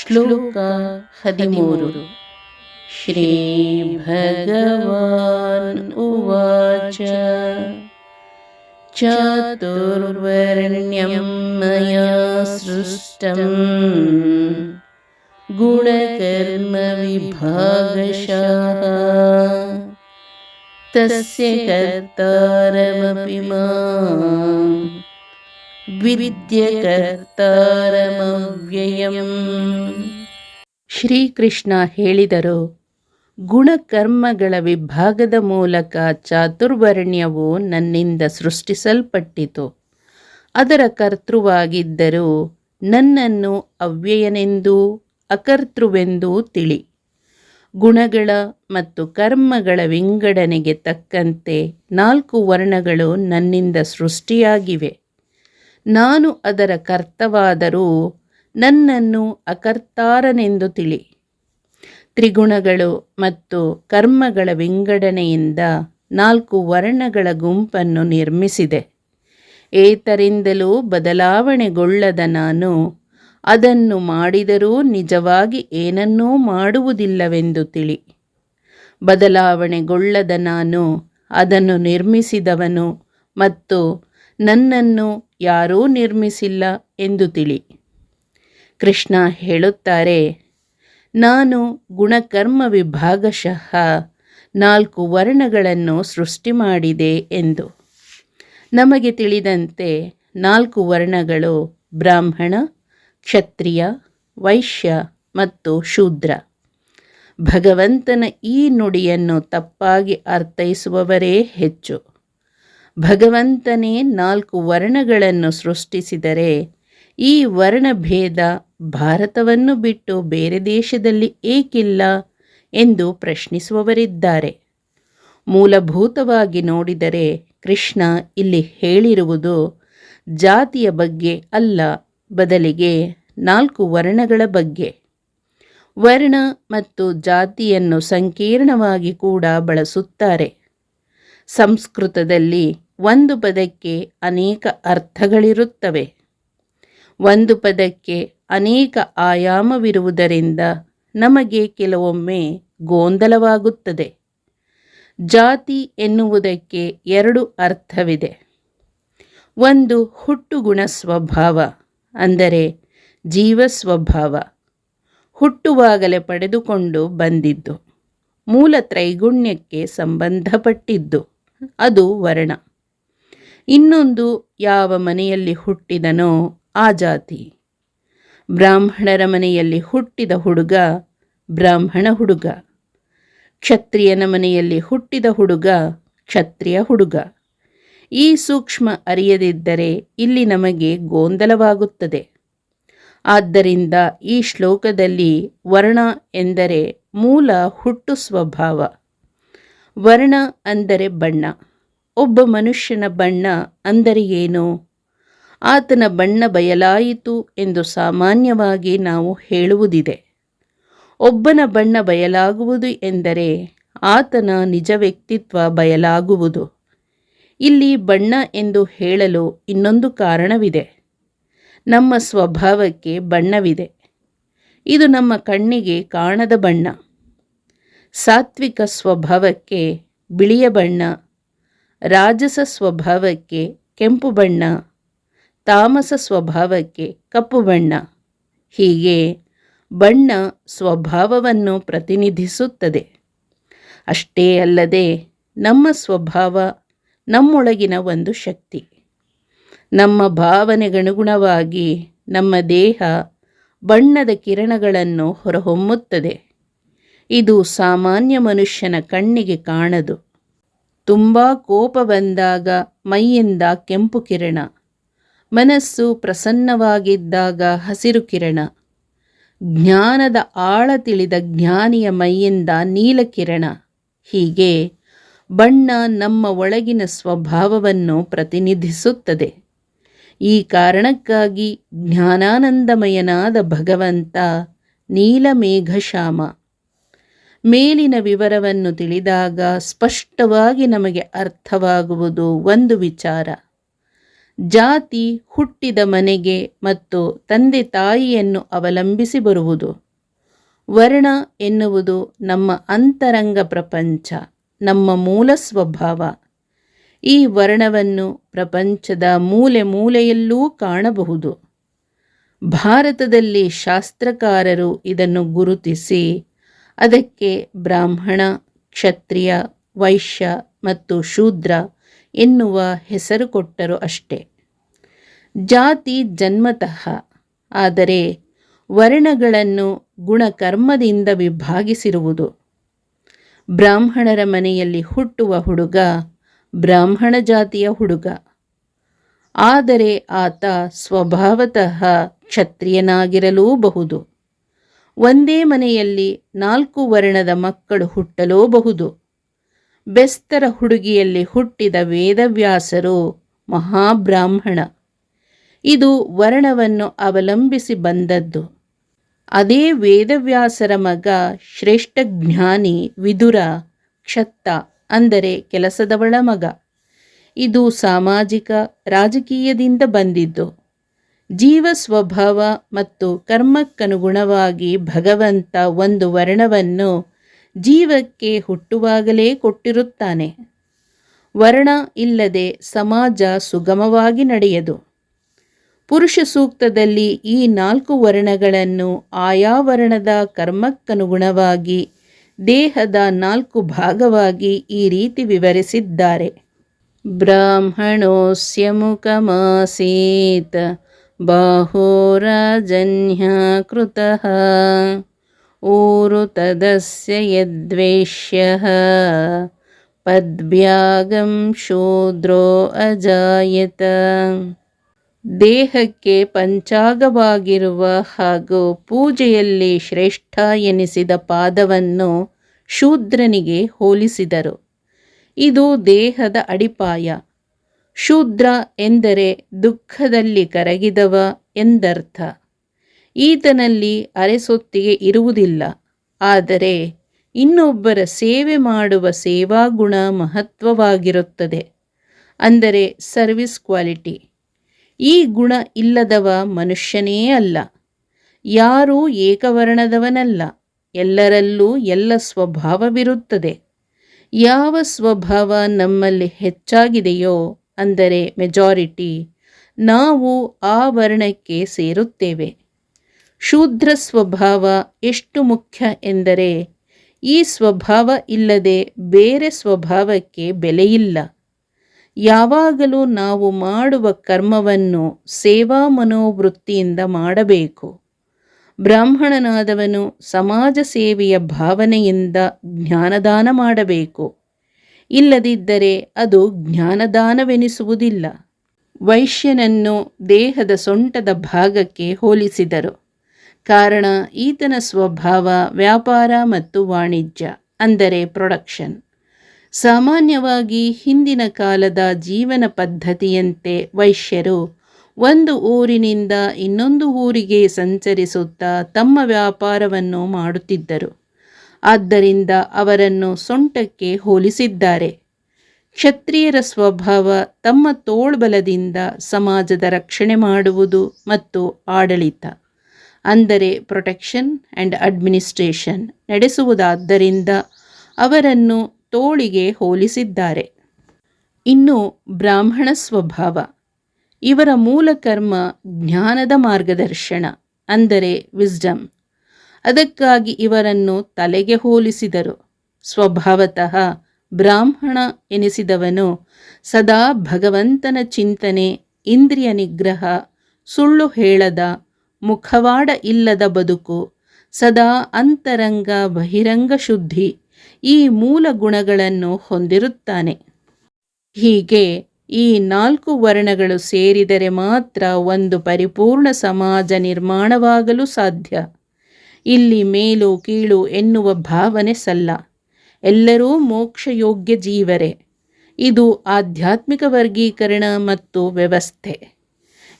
श्लोक हदिमूरु। श्रीभगवान् उवाच। चातुर्वर्ण्यं मया सृष्टम्। गुणकर्मविभागशाः। तस्य कर्तारमपि मा ವಿದ್ಯಕರ್ತಾರಮವ್ಯಯಂ. ಶ್ರೀಕೃಷ್ಣ ಹೇಳಿದರು, ಗುಣಕರ್ಮಗಳ ವಿಭಾಗದ ಮೂಲಕ ಚಾತುರ್ವರ್ಣ್ಯವು ನನ್ನಿಂದ ಸೃಷ್ಟಿಸಲ್ಪಟ್ಟಿತು. ಅದರ ಕರ್ತೃವಾಗಿದ್ದರೂ ನನ್ನನ್ನು ಅವ್ಯಯನೆಂದೂ ಅಕರ್ತೃವೆಂದೂ ತಿಳಿ. ಗುಣಗಳ ಮತ್ತು ಕರ್ಮಗಳ ವಿಂಗಡಣೆಗೆ ತಕ್ಕಂತೆ ನಾಲ್ಕು ವರ್ಣಗಳು ನನ್ನಿಂದ ಸೃಷ್ಟಿಯಾಗಿವೆ. ನಾನು ಅದರ ಕರ್ತವಾದರೂ ನನ್ನನ್ನು ಅಕರ್ತಾರನೆಂದು ತಿಳಿ. ತ್ರಿಗುಣಗಳು ಮತ್ತು ಕರ್ಮಗಳ ವಿಂಗಡಣೆಯಿಂದ ನಾಲ್ಕು ವರ್ಣಗಳ ಗುಂಪನ್ನು ನಿರ್ಮಿಸಿದೆ. ಏತರಿಂದಲೂ ಬದಲಾವಣೆಗೊಳ್ಳದ ನಾನು ಅದನ್ನು ಮಾಡಿದರೂ ನಿಜವಾಗಿ ಏನನ್ನೂ ಮಾಡುವುದಿಲ್ಲವೆಂದು ತಿಳಿ. ಬದಲಾವಣೆಗೊಳ್ಳದ ನಾನು ಅದನ್ನು ನಿರ್ಮಿಸಿದವನು ಮತ್ತು ನನ್ನನ್ನು ಯಾರೂ ನಿರ್ಮಿಸಿಲ್ಲ ಎಂದು ತಿಳಿ. ಕೃಷ್ಣ ಹೇಳುತ್ತಾರೆ, ನಾನು ಗುಣಕರ್ಮ ವಿಭಾಗಶಃ ನಾಲ್ಕು ವರ್ಣಗಳನ್ನು ಸೃಷ್ಟಿ ಮಾಡಿದೆ ಎಂದು. ನಮಗೆ ತಿಳಿದಂತೆ ನಾಲ್ಕು ವರ್ಣಗಳು ಬ್ರಾಹ್ಮಣ, ಕ್ಷತ್ರಿಯ, ವೈಶ್ಯ ಮತ್ತು ಶೂದ್ರ. ಭಗವಂತನ ಈ ನುಡಿಯನ್ನು ತಪ್ಪಾಗಿ ಅರ್ಥೈಸುವವರೇ ಹೆಚ್ಚು. ಭಗವಂತನೇ ನಾಲ್ಕು ವರ್ಣಗಳನ್ನು ಸೃಷ್ಟಿಸಿದರೆ ಈ ವರ್ಣಭೇದ ಭಾರತವನ್ನು ಬಿಟ್ಟು ಬೇರೆ ದೇಶದಲ್ಲಿ ಏಕಿಲ್ಲ ಎಂದು ಪ್ರಶ್ನಿಸುವವರಿದ್ದಾರೆ. ಮೂಲಭೂತವಾಗಿ ನೋಡಿದರೆ ಕೃಷ್ಣ ಇಲ್ಲಿ ಹೇಳಿರುವುದು ಜಾತಿಯ ಬಗ್ಗೆ ಅಲ್ಲ, ಬದಲಿಗೆ ನಾಲ್ಕು ವರ್ಣಗಳ ಬಗ್ಗೆ. ವರ್ಣ ಮತ್ತು ಜಾತಿಯನ್ನು ಸಂಕೀರ್ಣವಾಗಿ ಕೂಡ ಬಳಸುತ್ತಾರೆ. ಸಂಸ್ಕೃತದಲ್ಲಿ ಒಂದು ಪದಕ್ಕೆ ಅನೇಕ ಅರ್ಥಗಳಿರುತ್ತವೆ. ಒಂದು ಪದಕ್ಕೆ ಅನೇಕ ಆಯಾಮವಿರುವುದರಿಂದ ನಮಗೆ ಕೆಲವೊಮ್ಮೆ ಗೊಂದಲವಾಗುತ್ತದೆ. ಜಾತಿ ಎನ್ನುವುದಕ್ಕೆ ಎರಡು ಅರ್ಥವಿದೆ. ಒಂದು ಹುಟ್ಟುಗುಣ ಸ್ವಭಾವ, ಅಂದರೆ ಜೀವ ಸ್ವಭಾವ ಹುಟ್ಟುವಾಗಲೇ ಪಡೆದುಕೊಂಡು ಬಂದಿದ್ದು, ಮೂಲ ತ್ರೈಗುಣ್ಯಕ್ಕೆ ಸಂಬಂಧಪಟ್ಟಿದ್ದು. ಅದು ವರ್ಣ. ಇನ್ನೊಂದು ಯಾವ ಮನೆಯಲ್ಲಿ ಹುಟ್ಟಿದನೋ ಆ ಜಾತಿ. ಬ್ರಾಹ್ಮಣರ ಮನೆಯಲ್ಲಿ ಹುಟ್ಟಿದ ಹುಡುಗ ಬ್ರಾಹ್ಮಣ ಹುಡುಗ. ಕ್ಷತ್ರಿಯನ ಮನೆಯಲ್ಲಿ ಹುಟ್ಟಿದ ಹುಡುಗ ಕ್ಷತ್ರಿಯ ಹುಡುಗ. ಈ ಸೂಕ್ಷ್ಮ ಅರಿಯದಿದ್ದರೆ ಇಲ್ಲಿ ನಮಗೆ ಗೊಂದಲವಾಗುತ್ತದೆ. ಆದ್ದರಿಂದ ಈ ಶ್ಲೋಕದಲ್ಲಿ ವರ್ಣ ಎಂದರೆ ಮೂಲ ಹುಟ್ಟು ಸ್ವಭಾವ. ವರ್ಣ ಅಂದರೆ ಬಣ್ಣ. ಒಬ್ಬ ಮನುಷ್ಯನ ಬಣ್ಣ ಅಂದರೆ ಏನು? ಆತನ ಬಣ್ಣ ಬಯಲಾಯಿತು ಎಂದು ಸಾಮಾನ್ಯವಾಗಿ ನಾವು ಹೇಳುವುದಿದೆ. ಒಬ್ಬನ ಬಣ್ಣ ಬಯಲಾಗುವುದು ಎಂದರೆ ಆತನ ನಿಜ ವ್ಯಕ್ತಿತ್ವ ಬಯಲಾಗುವುದು. ಇಲ್ಲಿ ಬಣ್ಣ ಎಂದು ಹೇಳಲು ಇನ್ನೊಂದು ಕಾರಣವಿದೆ. ನಮ್ಮ ಸ್ವಭಾವಕ್ಕೆ ಬಣ್ಣವಿದೆ. ಇದು ನಮ್ಮ ಕಣ್ಣಿಗೆ ಕಾಣದ ಬಣ್ಣ. ಸಾತ್ವಿಕ ಸ್ವಭಾವಕ್ಕೆ ಬಿಳಿಯ ಬಣ್ಣ, ರಾಜಸ ಸ್ವಭಾವಕ್ಕೆ ಕೆಂಪು ಬಣ್ಣ, ತಾಮಸ ಸ್ವಭಾವಕ್ಕೆ ಕಪ್ಪು ಬಣ್ಣ. ಹೀಗೆ ಬಣ್ಣ ಸ್ವಭಾವವನ್ನು ಪ್ರತಿನಿಧಿಸುತ್ತದೆ. ಅಷ್ಟೇ ಅಲ್ಲದೆ ನಮ್ಮ ಸ್ವಭಾವ ನಮ್ಮೊಳಗಿನ ಒಂದು ಶಕ್ತಿ. ನಮ್ಮ ಭಾವನೆಗನುಗುಣವಾಗಿ ನಮ್ಮ ದೇಹ ಬಣ್ಣದ ಕಿರಣಗಳನ್ನು ಹೊರಹೊಮ್ಮುತ್ತದೆ. ಇದು ಸಾಮಾನ್ಯ ಮನುಷ್ಯನ ಕಣ್ಣಿಗೆ ಕಾಣದು. ತುಂಬ ಕೋಪ ಬಂದಾಗ ಮೈಯಿಂದ ಕೆಂಪು ಕಿರಣ, ಮನಸ್ಸು ಪ್ರಸನ್ನವಾಗಿದ್ದಾಗ ಹಸಿರು ಕಿರಣ, ಜ್ಞಾನದ ಆಳ ತಿಳಿದ ಜ್ಞಾನಿಯ ಮೈಯಿಂದ ನೀಲಕಿರಣ ಹೀಗೆ ಬಣ್ಣ ನಮ್ಮ ಒಳಗಿನ ಸ್ವಭಾವವನ್ನು ಪ್ರತಿನಿಧಿಸುತ್ತದೆ. ಈ ಕಾರಣಕ್ಕಾಗಿ ಜ್ಞಾನಾನಂದಮಯನಾದ ಭಗವಂತ ನೀಲಮೇಘಶ್ಯಾಮ ಮೇಲಿನ ವಿವರವನ್ನು ತಿಳಿದಾಗ ಸ್ಪಷ್ಟವಾಗಿ ನಮಗೆ ಅರ್ಥವಾಗುವುದು ಒಂದು ವಿಚಾರ. ಜಾತಿ ಹುಟ್ಟಿದ ಮನೆಗೆ ಮತ್ತು ತಂದೆ ತಾಯಿಯನ್ನು ಅವಲಂಬಿಸಿ ಬರುವುದು. ವರ್ಣ ಎನ್ನುವುದು ನಮ್ಮ ಅಂತರಂಗ ಪ್ರಪಂಚ, ನಮ್ಮ ಮೂಲ ಸ್ವಭಾವ. ಈ ವರ್ಣವನ್ನು ಪ್ರಪಂಚದ ಮೂಲೆ ಮೂಲೆಯಲ್ಲೂ ಕಾಣಬಹುದು. ಭಾರತದಲ್ಲಿ ಶಾಸ್ತ್ರಕಾರರು ಇದನ್ನು ಗುರುತಿಸಿ ಅದಕ್ಕೆ ಬ್ರಾಹ್ಮಣ, ಕ್ಷತ್ರಿಯ, ವೈಶ್ಯ ಮತ್ತು ಶೂದ್ರ ಎನ್ನುವ ಹೆಸರು ಕೊಟ್ಟರು ಅಷ್ಟೇ. ಜಾತಿ ಜನ್ಮತಃ, ಆದರೆ ವರ್ಣಗಳನ್ನು ಗುಣಕರ್ಮದಿಂದ ವಿಭಾಗಿಸಿರುವುದು. ಬ್ರಾಹ್ಮಣರ ಮನೆಯಲ್ಲಿ ಹುಟ್ಟುವ ಹುಡುಗ ಬ್ರಾಹ್ಮಣ ಜಾತಿಯ ಹುಡುಗ. ಆದರೆ ಆತ ಸ್ವಭಾವತಃ ಕ್ಷತ್ರಿಯನಾಗಿರಲೂಬಹುದು. ಒಂದೇ ಮನೆಯಲ್ಲಿ ನಾಲ್ಕು ವರ್ಣದ ಮಕ್ಕಳು ಹುಟ್ಟಲೂಬಹುದು. ಬೆಸ್ತರ ಹುಡುಗಿಯಲ್ಲಿ ಹುಟ್ಟಿದ ವೇದವ್ಯಾಸರು ಮಹಾಬ್ರಾಹ್ಮಣ. ಇದು ವರ್ಣವನ್ನು ಅವಲಂಬಿಸಿ ಬಂದದ್ದು. ಅದೇ ವೇದವ್ಯಾಸರ ಮಗ ಶ್ರೇಷ್ಠ ಜ್ಞಾನಿ ವಿದುರ ಕ್ಷತ್ತ ಅಂದರೆ ಕೆಲಸದವಳ ಮಗ. ಇದು ಸಾಮಾಜಿಕ, ರಾಜಕೀಯದಿಂದ ಬಂದಿದ್ದು. ಜೀವ ಸ್ವಭಾವ ಮತ್ತು ಕರ್ಮಕ್ಕನುಗುಣವಾಗಿ ಭಗವಂತ ಒಂದು ವರ್ಣವನ್ನು ಜೀವಕ್ಕೆ ಹುಟ್ಟುವಾಗಲೇ ಕೊಟ್ಟಿರುತ್ತಾನೆ. ವರ್ಣ ಇಲ್ಲದೆ ಸಮಾಜ ಸುಗಮವಾಗಿ ನಡೆಯದು. ಪುರುಷ ಸೂಕ್ತದಲ್ಲಿ ಈ ನಾಲ್ಕು ವರ್ಣಗಳನ್ನು ಆಯಾ ವರ್ಣದ ಕರ್ಮಕ್ಕನುಗುಣವಾಗಿ, ದೇಹದ ನಾಲ್ಕು ಭಾಗವಾಗಿ ಈ ರೀತಿ ವಿವರಿಸಿದ್ದಾರೆ. ಬ್ರಾಹ್ಮಣೋಸ್ಯ ಮುಖಮಾಸೀತ್ ಊರು ತದಸ್ಯ ಯದ್ವೇಷ್ಯ ಪದ್ಭ್ಯಾಗಂ ಶೂದ್ರೋ ಅಜಾಯತ ದೇಹಕ್ಕೆ ಪಂಚಾಗವಾಗಿರುವ ಹಾಗೂ ಪೂಜೆಯಲ್ಲಿ ಶ್ರೇಷ್ಠ ಎನಿಸಿದ ಪಾದವನ್ನು ಶೂದ್ರನಿಗೆ ಹೋಲಿಸಿದರು. ಇದು ದೇಹದ ಅಡಿಪಾಯ. ಶೂದ್ರ ಎಂದರೆ ದುಃಖದಲ್ಲಿ ಕರಗಿದವ ಎಂದರ್ಥ. ಈತನಲ್ಲಿ ಅರೆಸೊತ್ತಿಗೆ ಇರುವುದಿಲ್ಲ. ಆದರೆ ಇನ್ನೊಬ್ಬರ ಸೇವೆ ಮಾಡುವ ಸೇವಾ ಗುಣ ಮಹತ್ವವಾಗಿರುತ್ತದೆ. ಅಂದರೆ ಸರ್ವಿಸ್ ಕ್ವಾಲಿಟಿ. ಈ ಗುಣ ಇಲ್ಲದವ ಮನುಷ್ಯನೇ ಅಲ್ಲ. ಯಾರೂ ಏಕವರ್ಣದವನಲ್ಲ. ಎಲ್ಲರಲ್ಲೂ ಎಲ್ಲ ಸ್ವಭಾವವಿರುತ್ತದೆ. ಯಾವ ಸ್ವಭಾವ ನಮ್ಮಲ್ಲಿ ಹೆಚ್ಚಾಗಿದೆಯೋ ಅಂದರೆ ಮೆಜಾರಿಟಿ ನಾವು ಆ ವರ್ಣಕ್ಕೆ ಸೇರುತ್ತೇವೆ. ಶೂದ್ರ ಸ್ವಭಾವ ಎಷ್ಟು ಮುಖ್ಯ ಎಂದರೆ, ಈ ಸ್ವಭಾವ ಇಲ್ಲದೆ ಬೇರೆ ಸ್ವಭಾವಕ್ಕೆ ಬೆಲೆಯಿಲ್ಲ. ಯಾವಾಗಲೂ ನಾವು ಮಾಡುವ ಕರ್ಮವನ್ನು ಸೇವಾ ಮನೋವೃತ್ತಿಯಿಂದ ಮಾಡಬೇಕು. ಬ್ರಾಹ್ಮಣನಾದವನು ಸಮಾಜ ಸೇವೆಯ ಭಾವನೆಯಿಂದ ಜ್ಞಾನದಾನ ಮಾಡಬೇಕು. ಇಲ್ಲದಿದ್ದರೆ ಅದು ಜ್ಞಾನದಾನವೆನಿಸುವುದಿಲ್ಲ. ವೈಶ್ಯನನ್ನು ದೇಹದ ಸೊಂಟದ ಭಾಗಕ್ಕೆ ಹೋಲಿಸಿದರು. ಕಾರಣ, ಈತನ ಸ್ವಭಾವ ವ್ಯಾಪಾರ ಮತ್ತು ವಾಣಿಜ್ಯ, ಅಂದರೆ ಪ್ರೊಡಕ್ಷನ್. ಸಾಮಾನ್ಯವಾಗಿ ಹಿಂದಿನ ಕಾಲದ ಜೀವನ ಪದ್ಧತಿಯಂತೆ ವೈಶ್ಯರು ಒಂದು ಊರಿನಿಂದ ಇನ್ನೊಂದು ಊರಿಗೆ ಸಂಚರಿಸುತ್ತಾ ತಮ್ಮ ವ್ಯಾಪಾರವನ್ನು ಮಾಡುತ್ತಿದ್ದರು. ಆದ್ದರಿಂದ ಅವರನ್ನು ಸೊಂಟಕ್ಕೆ ಹೋಲಿಸಿದ್ದಾರೆ. ಕ್ಷತ್ರಿಯರ ಸ್ವಭಾವ ತಮ್ಮ ತೋಳ್ಬಲದಿಂದ ಸಮಾಜದ ರಕ್ಷಣೆ ಮಾಡುವುದು ಮತ್ತು ಆಡಳಿತ, ಅಂದರೆ ಪ್ರೊಟೆಕ್ಷನ್ ಆ್ಯಂಡ್ ಅಡ್ಮಿನಿಸ್ಟ್ರೇಷನ್ ನಡೆಸುವುದಾದ್ದರಿಂದ ಅವರನ್ನು ತೋಳಿಗೆ ಹೋಲಿಸಿದ್ದಾರೆ. ಇನ್ನು ಬ್ರಾಹ್ಮಣ ಸ್ವಭಾವ, ಇವರ ಮೂಲ ಕರ್ಮ ಜ್ಞಾನದ ಮಾರ್ಗದರ್ಶನ, ಅಂದರೆ ವಿಸ್ಡಮ್ ಅದಕ್ಕಾಗಿ ಇವರನ್ನು ತಲೆಗೆ ಹೋಲಿಸಿದರು. ಸ್ವಭಾವತಃ ಬ್ರಾಹ್ಮಣ ಎನಿಸಿದವನು ಸದಾ ಭಗವಂತನ ಚಿಂತನೆ, ಇಂದ್ರಿಯ ನಿಗ್ರಹ, ಸುಳ್ಳು ಹೇಳದ, ಮುಖವಾಡ ಇಲ್ಲದ ಬದುಕು, ಸದಾ ಅಂತರಂಗ ಬಹಿರಂಗ ಶುದ್ಧಿ ಈ ಮೂಲ ಗುಣಗಳನ್ನು ಹೊಂದಿರುತ್ತಾನೆ. ಹೀಗೆ ಈ ನಾಲ್ಕು ವರ್ಣಗಳು ಸೇರಿದರೆ ಮಾತ್ರ ಒಂದು ಪರಿಪೂರ್ಣ ಸಮಾಜ ನಿರ್ಮಾಣವಾಗಲು ಸಾಧ್ಯ. ಇಲ್ಲಿ ಮೇಲು ಕೀಳು ಎನ್ನುವ ಭಾವನೆ ಸಲ್ಲ. ಎಲ್ಲರೂ ಮೋಕ್ಷಯೋಗ್ಯ ಜೀವರೇ. ಇದು ಆಧ್ಯಾತ್ಮಿಕ ವರ್ಗೀಕರಣ ಮತ್ತು ವ್ಯವಸ್ಥೆ.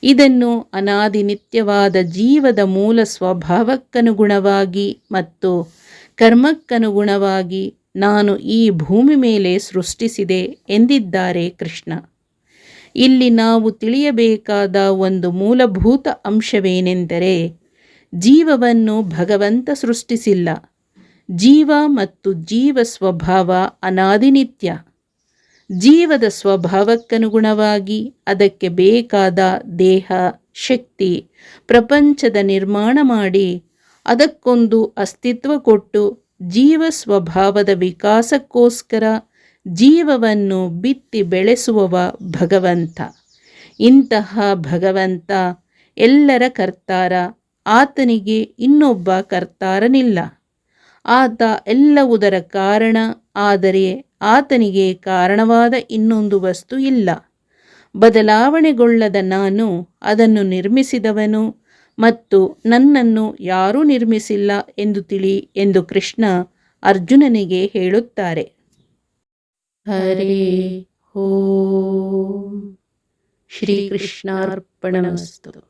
ಇದನ್ನು ಅನಾದಿನಿತ್ಯವಾದ ಜೀವದ ಮೂಲ ಸ್ವಭಾವಕ್ಕನುಗುಣವಾಗಿ ಮತ್ತು ಕರ್ಮಕ್ಕನುಗುಣವಾಗಿ ನಾನು ಈ ಭೂಮಿ ಮೇಲೆ ಸೃಷ್ಟಿಸಿದೆ ಎಂದಿದ್ದಾರೆ ಕೃಷ್ಣ. ಇಲ್ಲಿ ನಾವು ತಿಳಿಯಬೇಕಾದ ಒಂದು ಮೂಲಭೂತ ಅಂಶವೇನೆಂದರೆ ಜೀವವನ್ನು ಭಗವಂತ ಸೃಷ್ಟಿಸಿಲ್ಲ. ಜೀವ ಮತ್ತು ಜೀವ ಸ್ವಭಾವ ಅನಾದಿನಿತ್ಯ. ಜೀವದ ಸ್ವಭಾವಕ್ಕನುಗುಣವಾಗಿ ಅದಕ್ಕೆ ಬೇಕಾದ ದೇಹ, ಶಕ್ತಿ, ಪ್ರಪಂಚದ ನಿರ್ಮಾಣ ಮಾಡಿ ಅದಕ್ಕೊಂದು ಅಸ್ತಿತ್ವ ಕೊಟ್ಟು ಜೀವ ಸ್ವಭಾವದ ವಿಕಾಸಕ್ಕೋಸ್ಕರ ಜೀವವನ್ನು ಬಿತ್ತಿ ಬೆಳೆಸುವವ ಭಗವಂತ. ಇಂತಹ ಭಗವಂತ ಎಲ್ಲರ ಕರ್ತಾರ. ಆತನಿಗೆ ಇನ್ನೊಬ್ಬ ಕರ್ತಾರನಿಲ್ಲ. ಆತ ಎಲ್ಲವುದರ ಕಾರಣ, ಆದರೆ ಆತನಿಗೆ ಕಾರಣವಾದ ಇನ್ನೊಂದು ವಸ್ತು ಇಲ್ಲ. ಬದಲಾವಣೆಗೊಳ್ಳದ ನಾನು ಅದನ್ನು ನಿರ್ಮಿಸಿದವನು ಮತ್ತು ನನ್ನನ್ನು ಯಾರೂ ನಿರ್ಮಿಸಿಲ್ಲ ಎಂದು ತಿಳಿ ಎಂದು ಕೃಷ್ಣ ಅರ್ಜುನನಿಗೆ ಹೇಳುತ್ತಾರೆ. ಹರೇ ಹೋ ಶ್ರೀಕೃಷ್ಣಾರ್ಪಣಮಸ್ತು